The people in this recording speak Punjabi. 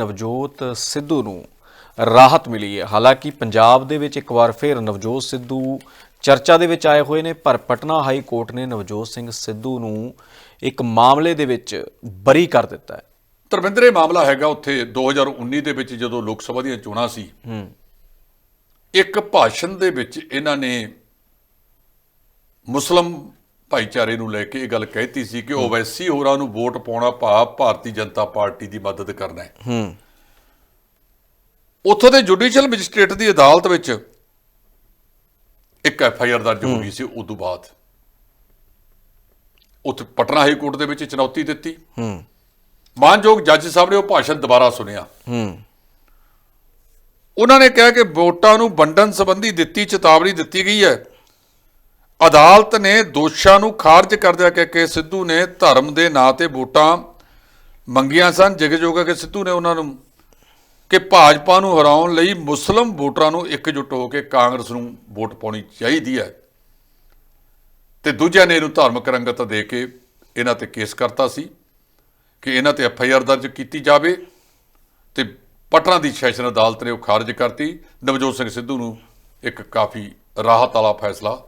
ਨਵਜੋਤ ਸਿੱਧੂ ਨੂੰ ਰਾਹਤ ਮਿਲੀ ਹੈ। ਹਾਲਾਂਕਿ ਪੰਜਾਬ ਦੇ ਵਿੱਚ ਇੱਕ ਵਾਰ ਫਿਰ ਨਵਜੋਤ ਸਿੱਧੂ ਚਰਚਾ ਦੇ ਵਿੱਚ ਆਏ ਹੋਏ ਨੇ ਪਰ ਪਟਨਾ ਹਾਈ ਕੋਰਟ ਨੇ ਨਵਜੋਤ ਸਿੰਘ ਸਿੱਧੂ ਨੂੰ ਇੱਕ ਮਾਮਲੇ ਦੇ ਵਿੱਚ ਬਰੀ ਕਰ ਦਿੱਤਾ ਹੈ। ਧਰਮਿੰਦਰ ਇਹ ਮਾਮਲਾ ਹੈਗਾ ਉੱਥੇ 2019 ਦੇ ਵਿੱਚ ਜਦੋਂ ਲੋਕ ਸਭਾ ਦੀਆਂ ਚੋਣਾਂ ਸੀ। ਇੱਕ ਭਾਸ਼ਣ ਦੇ ਵਿੱਚ ਇਹਨਾਂ ਨੇ ਮੁਸਲਮ ਭਾਈਚਾਰੇ ਨੂੰ ਲੈ ਕੇ ਇਹ ਗੱਲ ਕਹਿਤੀ ਸੀ ਕਿ ਓਵੈਸੀ ਹੋਰਾਂ ਨੂੰ ਵੋਟ ਪਾਉਣਾ ਭਾ ਭਾਰਤੀ ਜਨਤਾ ਪਾਰਟੀ ਦੀ ਮਦਦ ਕਰਨਾ ਹੈ। ਹੂੰ। ਉੱਥੋਂ ਦੇ ਜੁਡੀਸ਼ੀਅਲ ਮੈਜਿਸਟ੍ਰੇਟ ਦੀ ਅਦਾਲਤ ਵਿੱਚ ਇੱਕ ਐਫ ਆਈ ਆਰ ਦਰਜ ਹੋ ਗਈ ਸੀ ਉਸ ਤੋਂ ਬਾਅਦ। ਉੱਥੇ ਪਟਨਾ ਹਾਈ ਕੋਰਟ ਦੇ ਵਿੱਚ ਚੁਣੌਤੀ ਦਿੱਤੀ। ਹੂੰ। ਮਾਨਯੋਗ ਜੱਜ ਸਾਹਿਬ ਨੇ ਉਹ ਭਾਸ਼ਣ ਦੁਬਾਰਾ ਸੁਣਿਆ। ਹੂੰ। ਉਹਨਾਂ ਨੇ ਕਿਹਾ ਕਿ ਵੋਟਾਂ ਨੂੰ ਵੰਡਣ ਸੰਬੰਧੀ ਦਿੱਤੀ ਚੇਤਾਵਨੀ ਦਿੱਤੀ ਗਈ ਹੈ। ਅਦਾਲਤ ਨੇ ਦੋਸ਼ਾਂ ਨੂੰ ਖਾਰਜ ਕਰਦਿਆਂ ਕਿ ਕਿ ਸਿੱਧੂ ਨੇ ਧਰਮ ਦੇ ਨਾਂ ਤੇ ਵੋਟਾਂ ਮੰਗੀਆਂ ਸਨ। ਜਿਗਜੋਗਾ ਕਿ ਸਿੱਧੂ ਨੇ ਉਹਨਾਂ ਨੂੰ ਕਿ ਭਾਜਪਾ ਨੂੰ ਹਰਾਉਣ ਲਈ ਮੁਸਲਮ ਵੋਟਰਾਂ ਨੂੰ ਇਕਜੁੱਟ ਹੋ ਕੇ ਕਾਂਗਰਸ ਨੂੰ ਵੋਟ ਪਾਉਣੀ ਚਾਹੀਦੀ ਹੈ। ਤੇ ਦੂਜਿਆਂ ਨੇ ਇਹਨੂੰ ਧਾਰਮਿਕ ਰੰਗਤ ਦੇ ਕੇ ਇਹਨਾਂ ਤੇ ਕੇਸ ਕਰਤਾ ਸੀ ਕਿ ਇਹਨਾਂ ਤੇ ਐਫ ਆਈ ਆਰ ਦਰਜ ਕੀਤੀ ਜਾਵੇ ਤੇ ਪਟਨਾ ਦੀ ਸੈਸ਼ਨ ਅਦਾਲਤ ਨੇ ਉਹ ਖਾਰਜ ਕਰਤੀ। ਨਵਜੋਤ ਸਿੰਘ ਸਿੱਧੂ ਨੂੰ ਇੱਕ ਕਾਫੀ ਰਾਹਤ ਵਾਲਾ ਫੈਸਲਾ